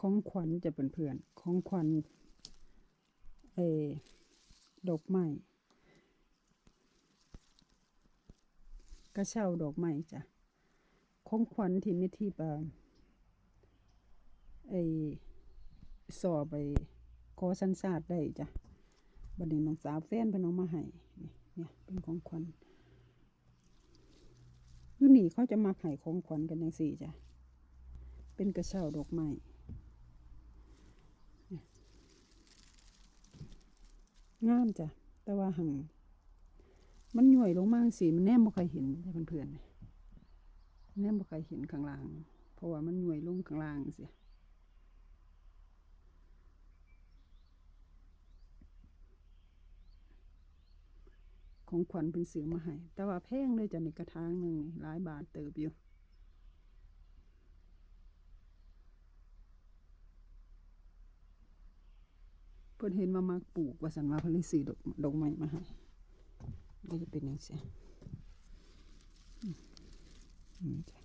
ของขวัญจะเป็นเพื่อนๆของขวัญเอดอกไม้กระเช้าดอกไม้จ้ะของขวัญที่ไม่ที่ปาไอสอบไปขอสันสาดได้จ้ะบัดนี้น้องสาวแฟนเพิ่นเอามาให้นี่เนี่ยเป็นของขวัญยูนี่เขาจะมาให้ของขวัญกันจังซี่จ้ะเป็นกระเช้าดอกไม้ งามจ้ะ แต่ว่าหังมันหน่วยลงมากสิมันแนมบ่เคยเห็นจ้ะเพื่อนๆแนมบ่เคยเห็นข้างล่าง เพราะว่ามันหน่วยลงข้างล่างสียของขวัญเป็นเสือมาให้แต่ว่าแพงเลยจ้ะในกระถางหนึ่งหลายบาทเติบอยู่ เพิ่นเห็นมามักปลูกว่าสันว่าเพิ่นเลยซื้อดอกดอกไม้มาให้ก็จะเป็นอย่างเสียอืมจ้ะ